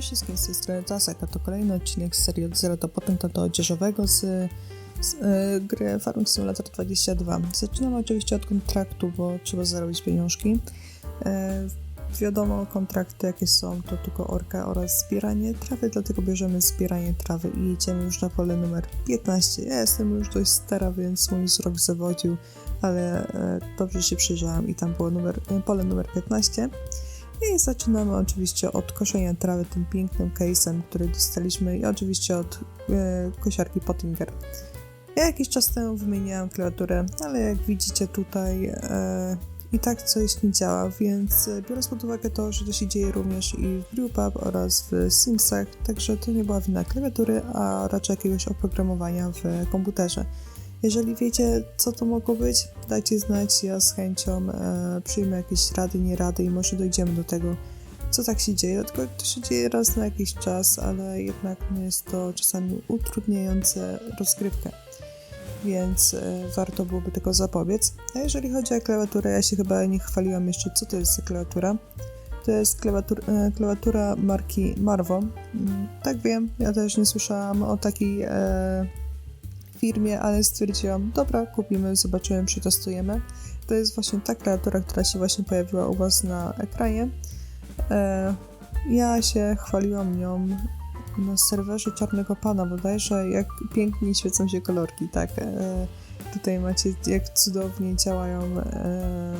Cześć wszystkim, z tej strony Tasek, a to kolejny odcinek z serii od Zero do Odzieżowego z, z e, gry Farming Simulator 22. Zaczynamy oczywiście od kontraktu, bo trzeba zarobić pieniążki. E, wiadomo, kontrakty jakie są, to tylko orka oraz zbieranie trawy, dlatego bierzemy zbieranie trawy i jedziemy już na pole numer 15. Ja jestem już dość stara, więc mój wzrok zawodził, ale e, dobrze się przyjrzałam i tam było numer, pole numer 15. I zaczynamy oczywiście od koszenia trawy tym pięknym case'em, który dostaliśmy i oczywiście od e, kosiarki Pottinger. Ja jakiś czas temu wymieniałam klawiaturę, ale jak widzicie tutaj e, i tak coś nie działa, więc biorąc pod uwagę to, że to się dzieje również i w Brewpub oraz w Simsach, także to nie była wina klawiatury, a raczej jakiegoś oprogramowania w komputerze. Jeżeli wiecie, co to mogło być, dajcie znać, ja z chęcią e, przyjmę jakieś rady, nie rady i może dojdziemy do tego, co tak się dzieje. Tylko to się dzieje raz na jakiś czas, ale jednak jest to czasami utrudniające rozgrywkę, więc e, warto byłoby tego zapobiec. A jeżeli chodzi o klawiaturę, ja się chyba nie chwaliłam jeszcze, co to jest za klawiatura. To jest klawiatur, e, klawiatura marki Marvo. Mm, tak wiem, ja też nie słyszałam o takiej e, firmie, ale stwierdziłam, dobra, kupimy, zobaczymy, przetestujemy. To jest właśnie ta klawiatura, która się właśnie pojawiła u Was na ekranie. E, ja się chwaliłam nią na serwerze Czarnego Pana bodajże, jak pięknie świecą się kolorki, tak. E, tutaj macie, jak cudownie działają, e,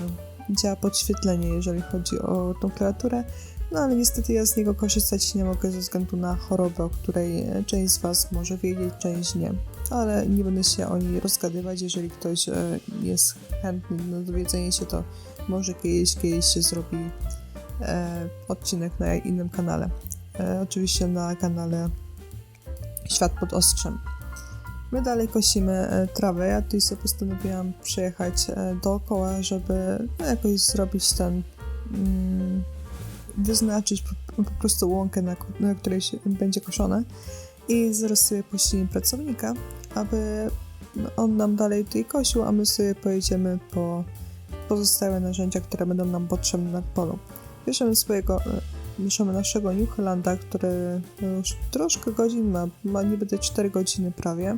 działa podświetlenie, jeżeli chodzi o tą klawiaturę. No ale niestety ja z niego korzystać nie mogę ze względu na chorobę, o której część z Was może wiedzieć, część nie. Ale nie będę się o niej rozgadywać. Jeżeli ktoś e, jest chętny na dowiedzenie się, to może kiedyś, kiedyś się zrobi e, odcinek na innym kanale. E, oczywiście na kanale Świat pod Ostrzem. My dalej kosimy trawę. Ja tutaj sobie postanowiłam przejechać dookoła, żeby no, jakoś zrobić ten. Mm, wyznaczyć po, po prostu łąkę, na, na, której się będzie koszone i zaraz sobie puścimy pracownika, aby on nam dalej tutaj kosił, a my sobie pojedziemy po pozostałe narzędzia, które będą nam potrzebne na polu. Bierzemy swojego, bierzemy naszego New Hollanda, który już troszkę godzin ma, ma niby te 4 godziny prawie.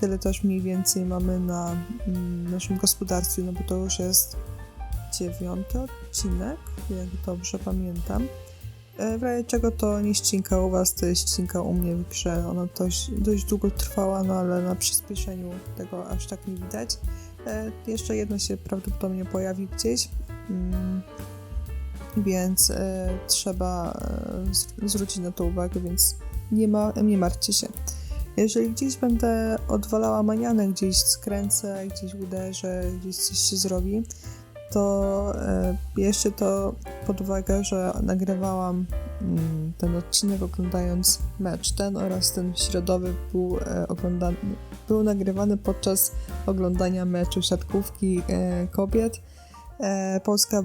Tyle też mniej więcej mamy na mm, naszym gospodarstwie, no bo to już jest dziewiąty odcinek, jak dobrze pamiętam. E, w razie czego to nie ścinka u Was, to jest ścinka u mnie w grze. Ona dość, dość długo trwała, no ale na przyspieszeniu tego aż tak nie widać. E, jeszcze jedno się prawdopodobnie pojawi gdzieś, mm, więc e, trzeba zwrócić na to uwagę, więc nie, ma, nie martwcie się. Jeżeli gdzieś będę odwalała manianę, gdzieś skręcę, gdzieś uderzę, gdzieś coś się zrobi, to e, bierzcie to pod uwagę, że nagrywałam mm, ten odcinek oglądając mecz. Ten oraz ten środowy był, e, oglądany, był nagrywany podczas oglądania meczu siatkówki e, kobiet Polska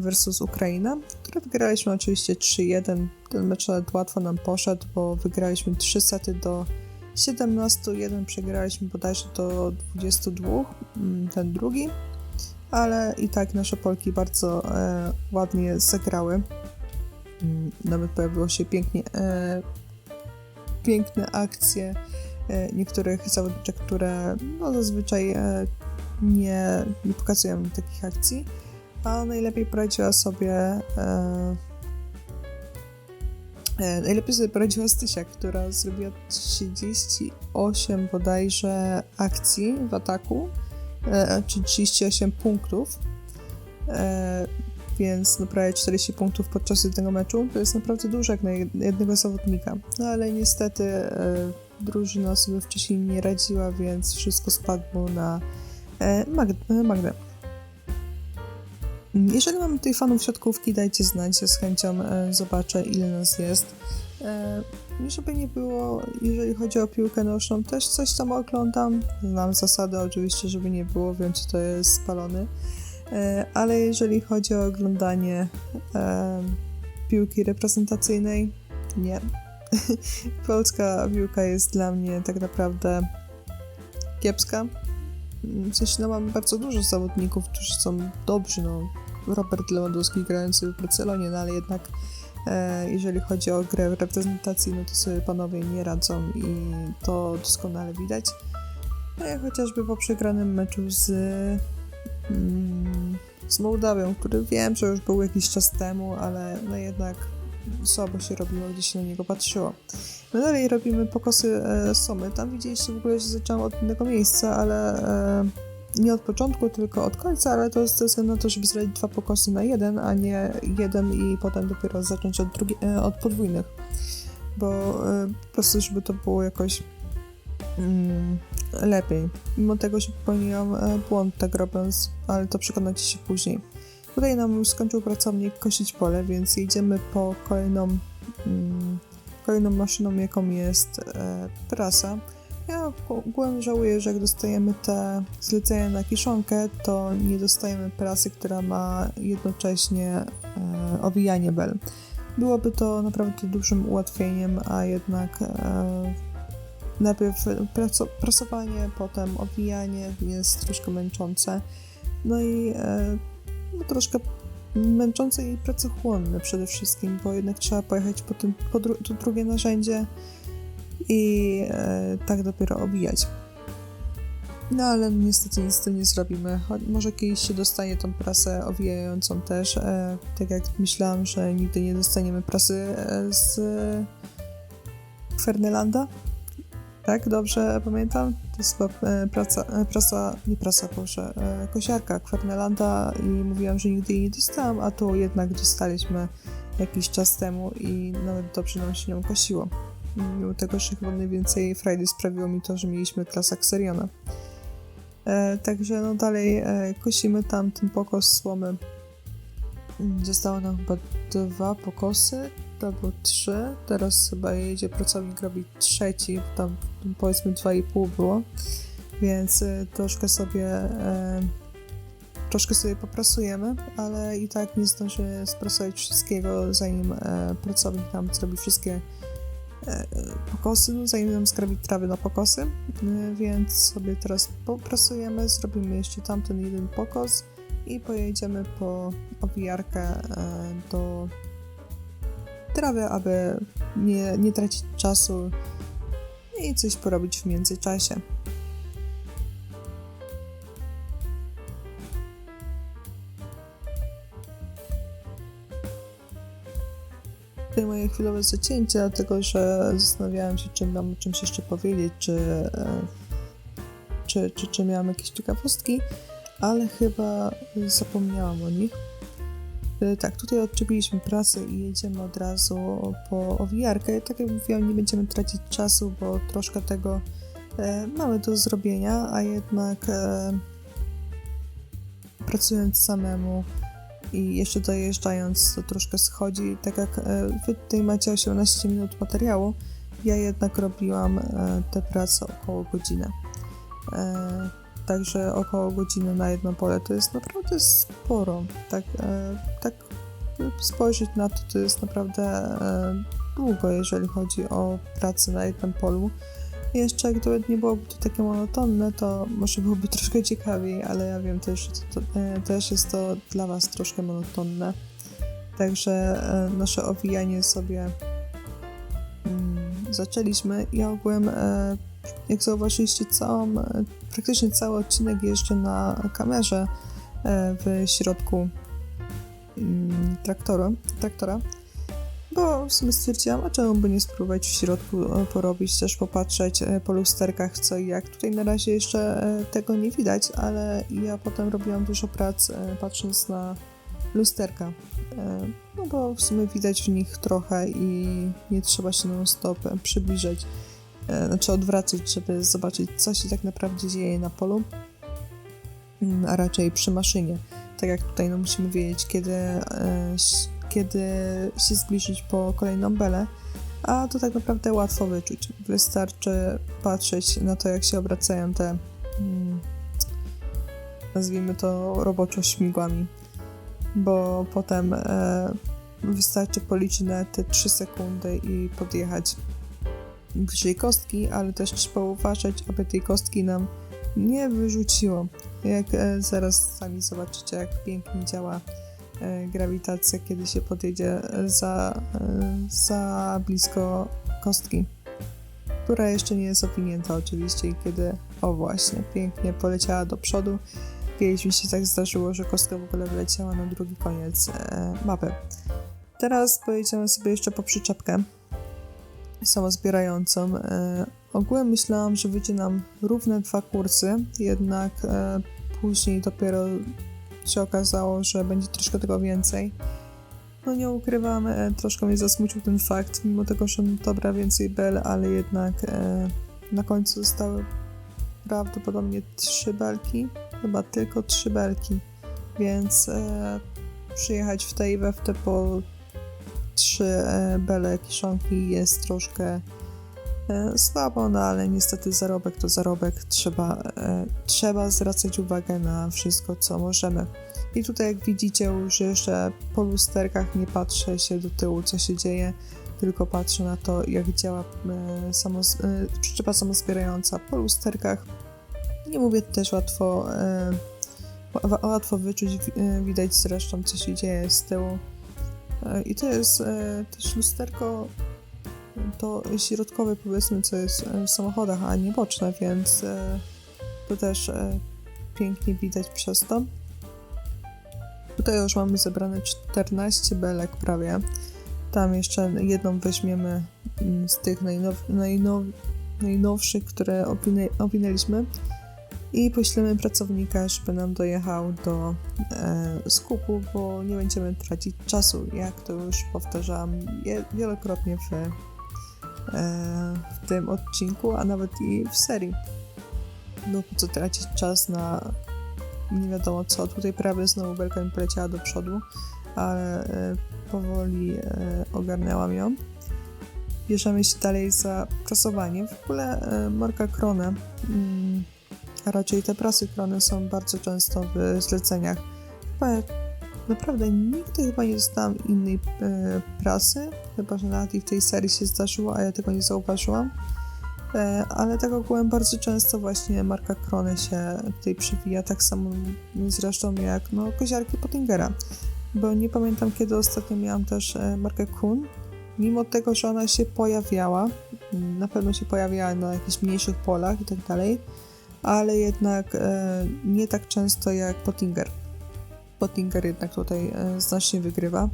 versus Ukraina, które wygraliśmy oczywiście 3-1. Ten mecz nawet łatwo nam poszedł, bo wygraliśmy 3 sety do 17, jeden przegraliśmy bodajże do 22, mm, ten drugi ale i tak nasze Polki bardzo e, ładnie zagrały. Mm, nawet pojawiło się pięknie, e, piękne akcje e, niektórych zawodniczek, które no, zazwyczaj e, nie, nie pokazują takich akcji, a najlepiej poradziła sobie e, e, Najlepiej sobie poradziła Stysia, która zrobiła 38 bodajże akcji w ataku czy 38 punktów, e, więc no prawie 40 punktów podczas jednego meczu. To jest naprawdę dużo jak na jednego zawodnika. No ale niestety e, drużyna sobie wcześniej nie radziła, więc wszystko spadło na Magdę. Jeżeli mamy tutaj fanów siatkówki, dajcie znać, ja z chęcią zobaczę ile nas jest. Żeby nie było, jeżeli chodzi o piłkę nożną, też coś tam oglądam. Znam zasady oczywiście, żeby nie było, wiem co to jest spalony. E, ale jeżeli chodzi o oglądanie e, piłki reprezentacyjnej, nie. Polska piłka jest dla mnie tak naprawdę kiepska. W sensie, no mamy bardzo dużo zawodników, którzy są dobrzy, no. Robert Lewandowski grający w Barcelonie, no ale jednak E, jeżeli chodzi o grę no to sobie panowie nie radzą i to doskonale widać. No jak chociażby po przegranym meczu z, mm, z Mołdawią, który wiem, że już był jakiś czas temu, ale no jednak słabo się robiło, gdzie się na niego patrzyło. My dalej robimy pokosy e, Somy. Tam widzieliście w ogóle, że zaczęłam od innego miejsca, ale e, nie od początku, tylko od końca, ale to jest względu na to, żeby zrobić dwa pokosy na jeden, a nie jeden i potem dopiero zacząć od, drugi, e, od podwójnych. Bo e, po prostu, żeby to było jakoś mm, lepiej. Mimo tego, że popełniłam e, błąd tak robiąc, ale to przekonacie się później. Tutaj nam już skończył pracownik kosić pole, więc jedziemy po kolejną, mm, kolejną maszyną, jaką jest e, prasa. Ja ogółem żałuję, że jak dostajemy te zlecenia na kiszonkę, to nie dostajemy prasy, która ma jednocześnie e, owijanie bel. Byłoby to naprawdę dużym ułatwieniem, a jednak e, najpierw praso prasowanie, potem owijanie jest troszkę męczące. No i e, no, troszkę męczące i pracochłonne przede wszystkim, bo jednak trzeba pojechać po, tym, po dru to drugie narzędzie i e, tak dopiero obijać. No ale niestety nic z tym nie zrobimy. Może kiedyś się dostanie tą prasę owijającą też. E, tak jak myślałam, że nigdy nie dostaniemy prasy e, z Fernelanda. Tak, dobrze pamiętam? To jest chyba e, e, prasa, nie prasa, proszę, e, kosiarka Kwernelanda i mówiłam, że nigdy jej nie dostałam, a tu jednak dostaliśmy jakiś czas temu i nawet dobrze nam się nią kosiło. Mimo tego, że chyba najwięcej frajdy sprawiło mi to, że mieliśmy klasa Xeriona. E, także no dalej e, tam ten pokos słomy. Zostało nam chyba dwa pokosy, albo trzy. Teraz chyba jedzie pracownik robić trzeci, tam powiedzmy dwa i pół było. Więc e, troszkę sobie e, troszkę sobie poprasujemy, ale i tak nie zdążymy sprasować wszystkiego, zanim e, pracownik tam zrobi wszystkie pokosy, no zanim nam zgrabić trawy na pokosy, e, więc sobie teraz poprasujemy, zrobimy jeszcze tamten jeden pokos i pojedziemy po owijarkę e, do trawy, aby nie, nie tracić czasu i coś porobić w międzyczasie. Chwilowe zacięcie, dlatego że zastanawiałam się, czy mam o czymś jeszcze powiedzieć, czy, e, czy, czy, czy miałam jakieś ciekawostki, ale chyba zapomniałam o nich. E, tak, tutaj odczepiliśmy prasę i jedziemy od razu po owijarkę. Tak jak mówiłam, nie będziemy tracić czasu, bo troszkę tego e, mamy do zrobienia, a jednak pracując samemu i jeszcze dojeżdżając to troszkę schodzi. Tak jak e, wy tutaj macie 18 minut materiału, ja jednak robiłam e, tę pracę około godziny. E, także około godziny na jedno pole to jest naprawdę sporo. Tak, tak spojrzeć na to, to jest naprawdę długo, jeżeli chodzi o pracę na jednym polu. Jeszcze gdyby nie byłoby to takie monotonne, to może byłoby troszkę ciekawiej, ale ja wiem też, że to, to, e, też jest to dla Was troszkę monotonne. Także e, nasze owijanie sobie mm, zaczęliśmy i ogółem, e, jak zauważyliście, całą, praktycznie cały odcinek jeszcze na kamerze w środku mm, traktora, traktora bo w sumie stwierdziłam, a czemu by nie spróbować w środku e, porobić, też popatrzeć e, po lusterkach co i jak. Tutaj na razie jeszcze e, tego nie widać, ale ja potem robiłam dużo prac patrząc na lusterka. No bo w sumie widać w nich trochę i nie trzeba się non-stop przybliżać, znaczy odwracać, żeby zobaczyć, co się tak naprawdę dzieje na polu, mm, a raczej przy maszynie. Tak jak tutaj no musimy wiedzieć, kiedy kiedy się zbliżyć po kolejną belę, a to tak naprawdę łatwo wyczuć. Wystarczy patrzeć na to, jak się obracają te, hmm, nazwijmy to roboczo śmigłami, bo potem e, wystarczy policzyć na te 3 sekundy i podjechać bliżej kostki, ale też trzeba uważać, aby tej kostki nam nie wyrzuciło. Jak e, zaraz sami zobaczycie, jak pięknie działa grawitacja, kiedy się podjedzie za, e, za blisko kostki, która jeszcze nie jest opinięta oczywiście i kiedy, o właśnie, pięknie poleciała do przodu, kiedyś mi się tak zdarzyło, że kostka w ogóle wyleciała na drugi koniec e, mapy. Teraz pojedziemy sobie jeszcze po przyczepkę samozbierającą. E, ogółem myślałam, że wyjdzie nam równe dwa kursy, jednak e, później dopiero się okazało, że będzie troszkę tego więcej. No nie ukrywam, e, troszkę mnie zasmucił ten fakt, mimo tego, że dobra więcej bel, ale jednak e, na końcu zostały prawdopodobnie trzy belki, chyba tylko trzy belki, więc e, przyjechać w tej we w te po trzy e, bele kiszonki jest troszkę słabo, no ale niestety zarobek to zarobek, trzeba, e, trzeba zwracać uwagę na wszystko, co możemy. I tutaj jak widzicie już jeszcze po lusterkach nie patrzę się do tyłu, co się dzieje, tylko patrzę na to, jak działa e, samo, e, przyczepa samozbierająca po lusterkach. Nie mówię też łatwo, e, ła- łatwo wyczuć, wi- e, widać zresztą, co się dzieje z tyłu. E, I to jest e, też lusterko to środkowe powiedzmy, co jest e, w samochodach, a nie boczne, więc e, to też e, pięknie widać przez to. Tutaj już mamy zebrane 14 belek prawie. Tam jeszcze jedną weźmiemy mm, z tych najnow, najnow, najnowszych, które owinę, owinęliśmy i poślemy pracownika, żeby nam dojechał do e, skupu, bo nie będziemy tracić czasu, jak to już powtarzałam je, wielokrotnie w, w tym odcinku, a nawet i w serii. No po co tracić czas na nie wiadomo co. Tutaj prawie znowu belka mi poleciała do przodu, ale e, powoli e, ogarnęłam ją. Bierzemy się dalej za prasowanie. W ogóle e, marka Krone, mm, a raczej te prasy Krone są bardzo często w zleceniach. Chyba naprawdę nigdy chyba nie dostałam innej e, prasy, chyba że nawet i w tej serii się zdarzyło, a ja tego nie zauważyłam. E, ale tak ogółem bardzo często właśnie marka Krone się tutaj przywija, tak samo zresztą jak no, koziarki Pottingera. Bo nie pamiętam kiedy ostatnio miałam też e, markę Kun. Mimo tego, że ona się pojawiała, na pewno się pojawiała na jakichś mniejszych polach i tak dalej, ale jednak e, nie tak często jak Pottinger. Pottinger jednak tutaj e, znacznie wygrywa.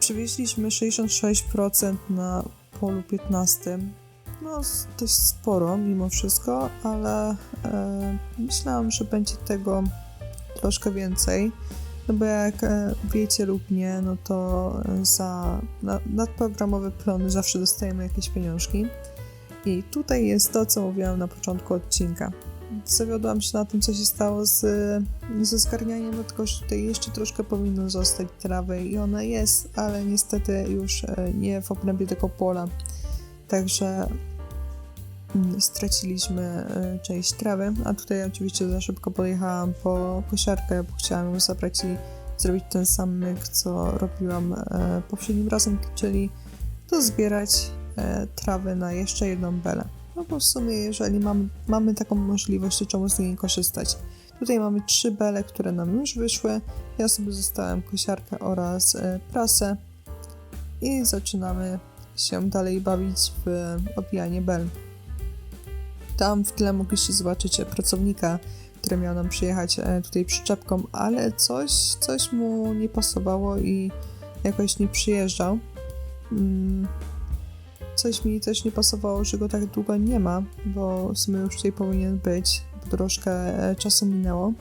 Przywieźliśmy 66% na polu 15. No, dość sporo mimo wszystko, ale e, myślałam, że będzie tego troszkę więcej. No bo jak e, wiecie lub nie, no to e, za na, nadprogramowe plony zawsze dostajemy jakieś pieniążki. I tutaj jest to, co mówiłam na początku odcinka. Zawiodłam się na tym, co się stało z, ze zgarnianiem, tylko że tutaj jeszcze troszkę powinno zostać trawy i ona jest, ale niestety już e, nie w obrębie tego pola. Także mm, straciliśmy e, część trawy, a tutaj oczywiście za szybko podjechałam po kosiarkę, bo chciałam ją zabrać i zrobić ten sam myk, co robiłam e, poprzednim razem, czyli dozbierać e, trawę na jeszcze jedną belę. No bo w sumie, jeżeli mamy, mamy taką możliwość, to czemu z niej nie korzystać? Tutaj mamy trzy bele, które nam już wyszły. Ja sobie zostałem kosiarkę oraz e, prasę i zaczynamy się dalej bawić w obijanie bel. Tam w tle mogliście zobaczyć e, pracownika, który miał nam przyjechać e, tutaj przyczepką, ale coś, coś mu nie pasowało i jakoś nie przyjeżdżał. Mm, Coś mi też nie pasowało, że go tak długo nie ma, bo w sumie już tutaj powinien być, bo troszkę e, czasu minęło.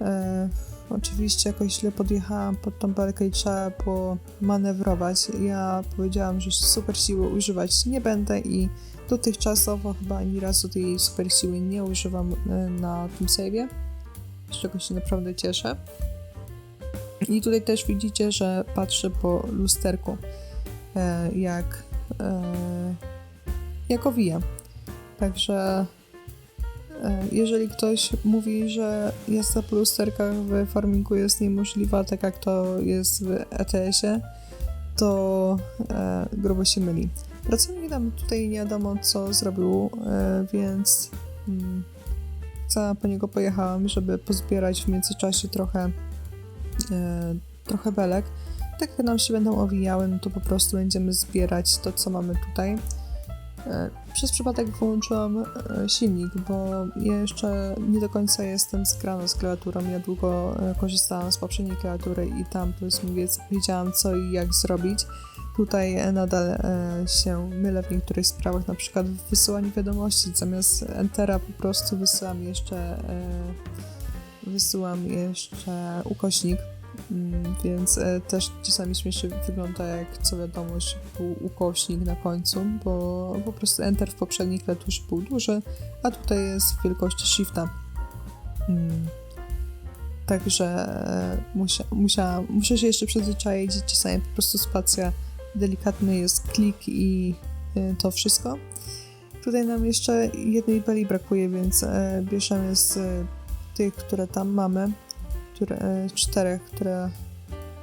E, oczywiście jakoś źle podjechałam pod tą belkę i trzeba było manewrować. Ja powiedziałam, że super siły używać nie będę i dotychczasowo chyba ani razu tej super siły nie używam e, na tym save'ie, z czego się naprawdę cieszę. I tutaj też widzicie, że patrzę po lusterku, e, jak, jak owija. Także e, jeżeli ktoś mówi, że jazda po lusterkach w farmingu jest niemożliwa, tak jak to jest w ETS-ie, to e, grubo się myli. Pracownik nam tutaj nie wiadomo co zrobił, e, więc mm, za po niego pojechałam, żeby pozbierać w międzyczasie trochę e, trochę belek. Tak jak nam się będą owijały, no to po prostu będziemy zbierać to, co mamy tutaj. E, Przez przypadek wyłączyłam e, silnik, bo ja jeszcze nie do końca jestem zgrana z klawiaturą. Ja długo e, korzystałam z poprzedniej klawiatury i tam powiedzmy wiedz- wiedziałam co i jak zrobić. Tutaj nadal się mylę w niektórych sprawach, na przykład w wysyłaniu wiadomości. Zamiast Entera po prostu wysyłam jeszcze wysyłam jeszcze ukośnik, więc e, też czasami śmiesznie wygląda jak co wiadomość był ukośnik na końcu, bo po prostu Enter w poprzedniej klawiaturze był duży, a tutaj jest w wielkości Shifta. Mm. Także e, musia, muszę się jeszcze przyzwyczaić, czasami po prostu spacja delikatny jest klik i e, to wszystko. Tutaj nam jeszcze jednej beli brakuje, więc bierzemy z tych, które tam mamy, które, e, czterech, które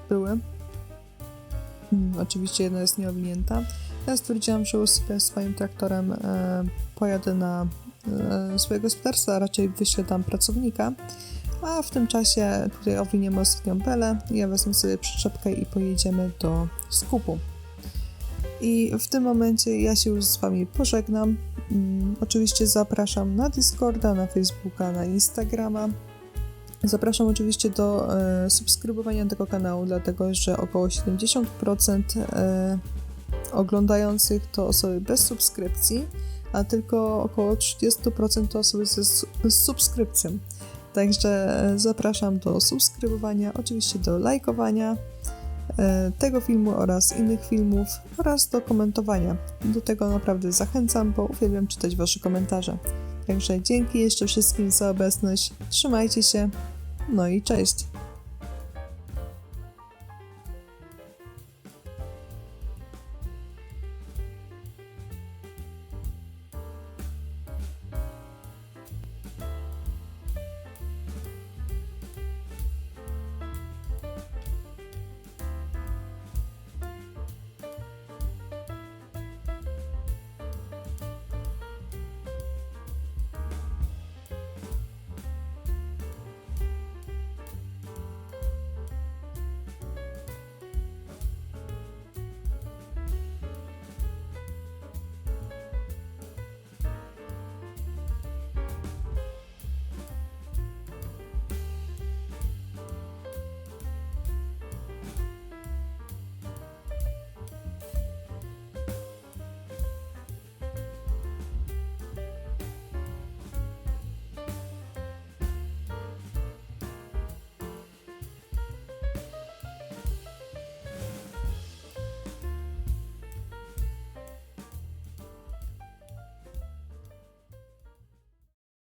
były. Mm, oczywiście jedna jest nieowinięta. Ja stwierdziłam, że sobie swoim traktorem e, pojadę na e, swoje gospodarstwo, a raczej wyślę tam pracownika, a w tym czasie tutaj owiniemy ostatnią belę, ja wezmę sobie przyczepkę i pojedziemy do skupu. I w tym momencie ja się już z Wami pożegnam. Mm, oczywiście zapraszam na Discorda, na Facebooka, na Instagrama. Zapraszam oczywiście do e, subskrybowania tego kanału, dlatego że około 70% e, oglądających to osoby bez subskrypcji, a tylko około 30% to osoby z subskrypcją. Także e, zapraszam do subskrybowania, oczywiście do lajkowania tego filmu oraz innych filmów oraz do komentowania. Do tego naprawdę zachęcam, bo uwielbiam czytać Wasze komentarze. Także dzięki jeszcze wszystkim za obecność. Trzymajcie się. No i cześć.